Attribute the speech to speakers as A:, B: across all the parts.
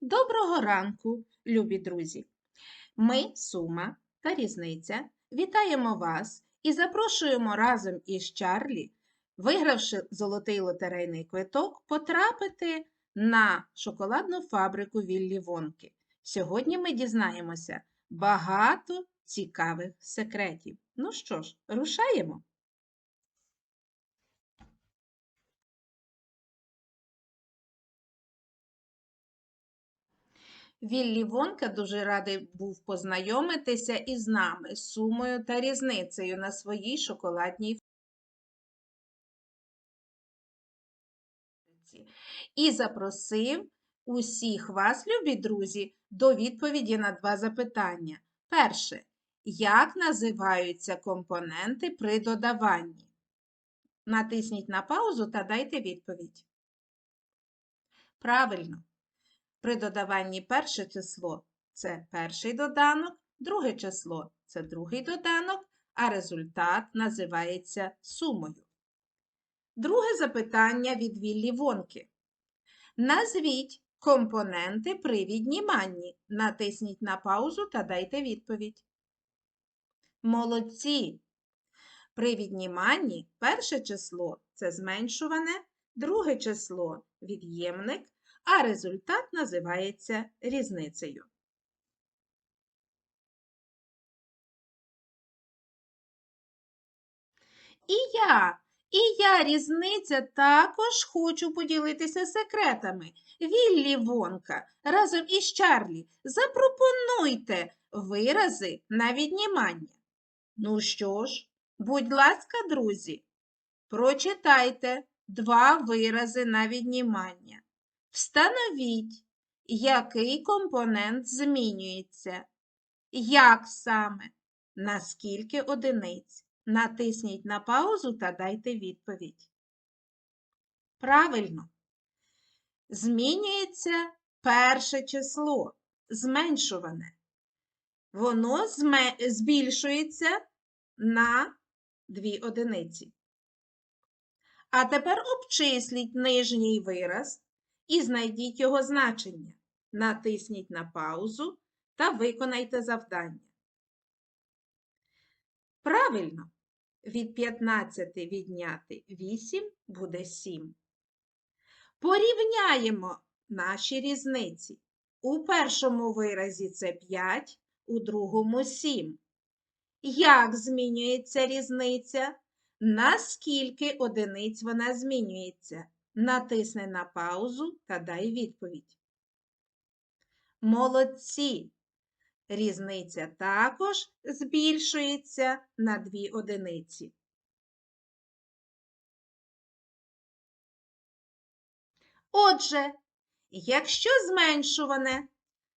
A: Доброго ранку, любі друзі! Ми, Сума та Різниця, вітаємо вас і запрошуємо разом із Чарлі, вигравши золотий лотерейний квиток, потрапити на шоколадну фабрику Віллі Вонки. Сьогодні ми дізнаємося багато цікавих секретів. Ну що ж, рушаємо. Віллі Вонка дуже радий був познайомитися із нами, сумою та різницею на своїй шоколадній фабриці. І запросив усіх вас, любі друзі, до відповіді на два запитання. Перше. Як називаються компоненти при додаванні? Натисніть на паузу та дайте відповідь. Правильно. При додаванні перше число це перший доданок, друге число це другий доданок, а результат називається сумою. Друге запитання від Віллі Вонки. Назвіть компоненти при відніманні. Натисніть на паузу та дайте відповідь. Молодці. При відніманні перше число це зменшуване, друге число від'ємник, а результат називається різницею. І я, і я, різниця, також хочу поділитися секретами. Віллі Вонка разом із Чарлі запропонуйте вирази на віднімання. Ну що ж, будь ласка, друзі, прочитайте два вирази на віднімання. Встановіть, який компонент змінюється. Як саме? На скільки одиниць? Натисніть на паузу та дайте відповідь. Правильно. Змінюється перше число, зменшуване. Воно збільшується на дві одиниці. А тепер обчисліть нижній вираз і знайдіть його значення. Натисніть на паузу та виконайте завдання. Правильно, від 15 відняти 8 буде 7. Порівняємо наші різниці. У першому виразі це 5, у другому 7. Як змінюється різниця? Наскільки одиниць вона змінюється? Натисни на паузу та дай відповідь. Молодці. Різниця також збільшується на дві одиниці. Отже, якщо зменшуване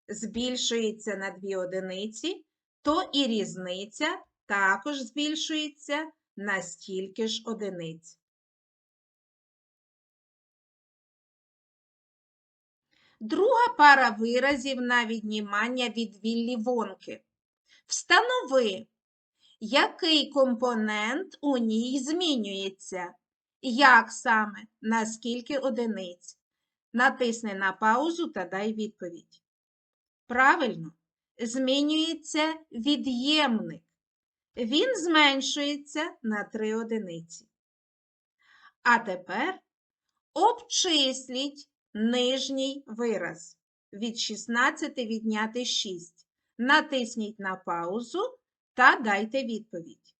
A: збільшується на дві одиниці, то і різниця також збільшується на стільки ж одиниць. Друга пара виразів на віднімання від Віллі Вонки. Встанови, який компонент у ній змінюється. Як саме, на скільки одиниць? Натисни на паузу та дай відповідь. Правильно, змінюється від'ємник. Він зменшується на 3 одиниці. А тепер обчисліть нижній вираз. Від 16 відняти 6. Натисніть на паузу та дайте відповідь.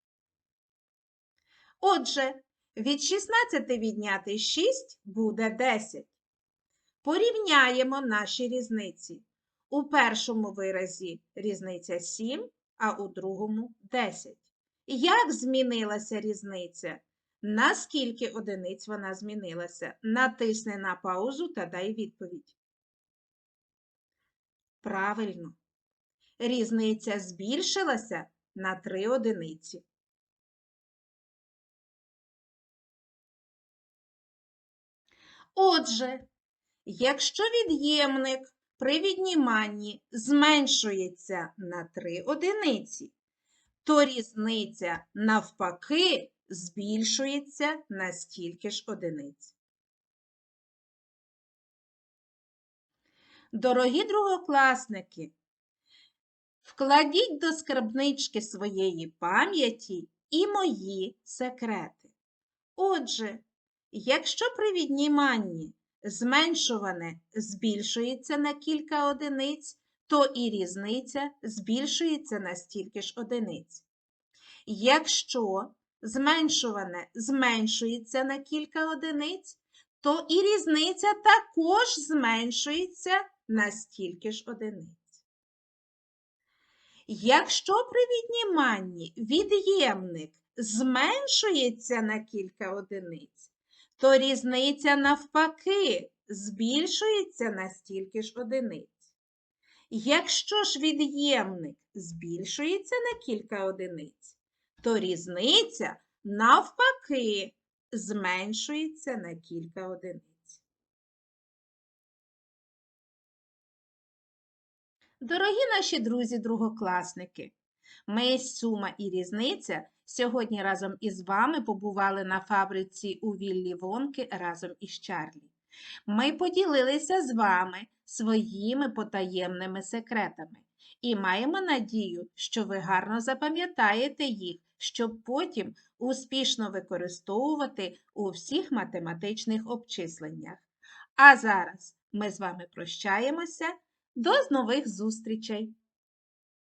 A: Отже, від 16 відняти 6 буде 10. Порівняємо наші різниці. У першому виразі різниця 7, а у другому 10. Як змінилася різниця? Наскільки одиниць вона змінилася? Натисни на паузу та дай відповідь. Правильно. Різниця збільшилася на 3 одиниці. Отже, якщо від'ємник при відніманні зменшується на 3 одиниці, то різниця навпаки збільшується на стільки ж одиниць. Дорогі другокласники, вкладіть до скарбнички своєї пам'яті і мої секрети. Отже, якщо при відніманні зменшуване збільшується на кілька одиниць, то і різниця збільшується на стільки ж одиниць. Якщо зменшуване зменшується на кілька одиниць, то і різниця також зменшується на стільки ж одиниць. Якщо при відніманні від'ємник зменшується на кілька одиниць, то різниця навпаки збільшується на стільки ж одиниць. Якщо ж від'ємник збільшується на кілька одиниць, то різниця навпаки зменшується на кілька одиниць. Дорогі наші друзі-другокласники, ми Сума і Різниця сьогодні разом із вами побували на фабриці у Віллі Вонки разом із Чарлі. Ми поділилися з вами своїми потаємними секретами і маємо надію, що ви гарно запам'ятаєте їх, щоб потім успішно використовувати у всіх математичних обчисленнях. А зараз ми з вами прощаємося. До нових зустрічей!